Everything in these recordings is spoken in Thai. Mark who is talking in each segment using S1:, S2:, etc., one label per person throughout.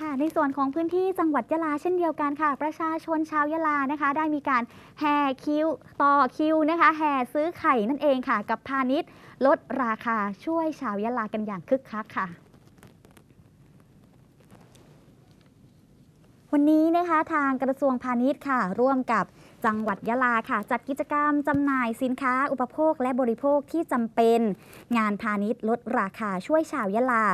S1: ค่ะในส่วนของพื้นที่จังหวัดยะลาเช่นเดียวกันค่ะ ประชาชนชาวยะลานะคะ ได้มีการแห่คิวต่อคิวนะคะแห่ซื้อไข่นั่นเองค่ะ กับพาณิชย์ลดราคาช่วยชาวยะลากันอย่างคึกคักค่ะวันนี้นะคะทางกระทรวงพาณิชย์ค่ะ ร่วมกับจังหวัดยะลาค่ะ จัดกิจกรรมจำหน่ายสินค้าอุปโภคและบริโภคที่จำเป็น งานพาณิชย์ลดราคาช่วยชาวยะลา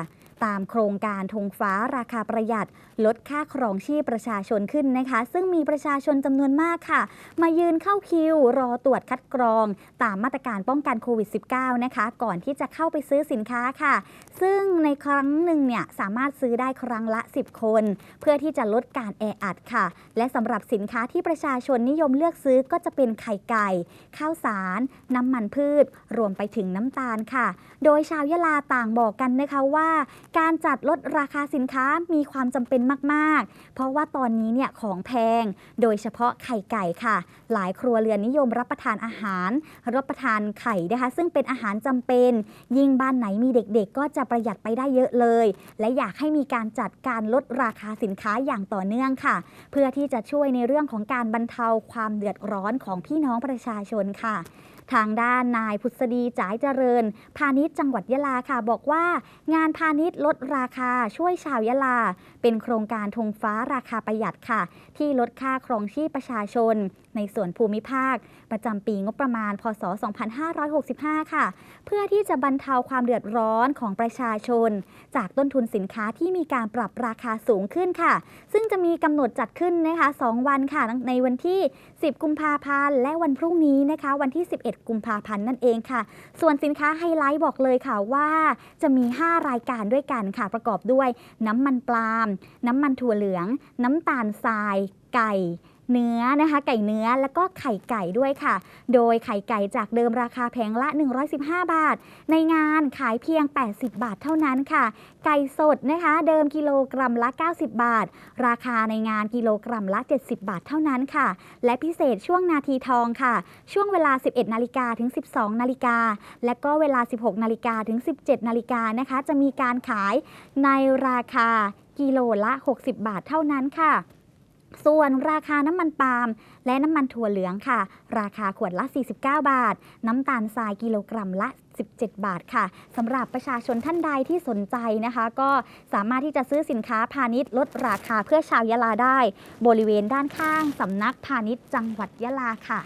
S1: ตามโครงการธงฟ้าราคาประหยัด ลดค่าครองชีพประชาชนขึ้นนะคะ ซึ่งมีประชาชนจำนวนมากค่ะ มายืนเข้าคิว รอตรวจคัดกรอง ตามมาตรการป้องกันโควิด -19 นะคะ ก่อนที่จะเข้าไปซื้อสินค้าค่ะ ซึ่งในครั้งหนึ่งเนี่ยสามารถซื้อได้ครั้งละ 10 คน เพื่อที่จะลดการแออัดค่ะ และสำหรับสินค้าที่ประชาชนนิยมเลือกซื้อก็จะเป็นไข่ไก่ ข้าวสาร น้ำมันพืช รวมไปถึงน้ำตาลค่ะ โดยชาวยะลาต่างบอกกันนะคะว่า การจัดลดราคาสินค้ามีความจำเป็นมากๆ เพราะว่าตอนนี้เนี่ยของแพง โดยเฉพาะไข่ไก่ค่ะ หลายครัวเรือนนิยมรับประทานอาหาร รับประทานไข่นะคะ ซึ่งเป็นอาหารจำเป็น ยิ่งบ้านไหนมีเด็กๆ ก็จะประหยัดไปได้เยอะเลย และอยากให้มีการจัดการลดราคาสินค้าอย่างต่อเนื่องค่ะ เพื่อที่จะช่วยในเรื่องของการบรรเทาความความเดือดร้อนของพี่น้องประชาชนค่ะ ทางด้านนายพุทธดีจ่ายเจริญ พาณิชย์จังหวัดยะลาค่ะ บอกว่า งานพาณิชย์ลดราคาช่วยชาวยะลา เป็นโครงการธงฟ้าราคาประหยัดค่ะ ที่ลดค่าครองชีพประชาชน ในส่วนภูมิภาค ประจำปีงบประมาณ พศ 2565 ค่ะ เพื่อที่จะบรรเทาความเดือดร้อนของประชาชน จากต้นทุนสินค้าที่มีการปรับราคาสูงขึ้นค่ะ ซึ่งจะมีกำหนดจัดขึ้นนะคะ 2 วันค่ะในวันที่ 10 กุมภาพันธ์และวันพรุ่งนี้นะคะ วันที่ 11กุมภาพันธ์นั่นเองค่ะ ส่วนสินค้าไฮไลท์บอกเลยค่ะว่าจะมี 5 รายการด้วยกันค่ะ ประกอบด้วยน้ำมันปาล์มน้ำมันถั่วเหลือง น้ำตาลทราย ไก่ เนื้อนะคะ ไก่เนื้อแล้วก็ไข่ไก่ด้วยค่ะ โดยไข่ไก่จากเดิมราคาแผงละ 115 บาท ในงานขายเพียง 80 บาทเท่านั้นค่ะ ไก่สดนะคะ เดิมกิโลกรัมละ 90 บาท ราคาในงานกิโลกรัมละ 70 บาทเท่านั้นค่ะ และพิเศษช่วงนาทีทองค่ะ ช่วงเวลา 11 นาฬิกาถึง 12 นาฬิกา และก็เวลา 16 นาฬิกาถึง 17 นาฬิกานะคะ จะมีการขายในราคากิโลละ 60 บาทเท่านั้นค่ะ ส่วนราคาน้ำมันปาล์มและน้ำมันถั่วเหลืองค่ะ ราคาขวดละ 49 บาท น้ำตาลทรายกิโลกรัมละ 17 บาทค่ะสำหรับประชาชนท่านใดที่สนใจนะคะ ก็สามารถที่จะซื้อสินค้าพาณิชย์ลดราคาเพื่อชาวยะลาได้ บริเวณด้านข้างสำนักพาณิชย์จังหวัดยะลาค่ะ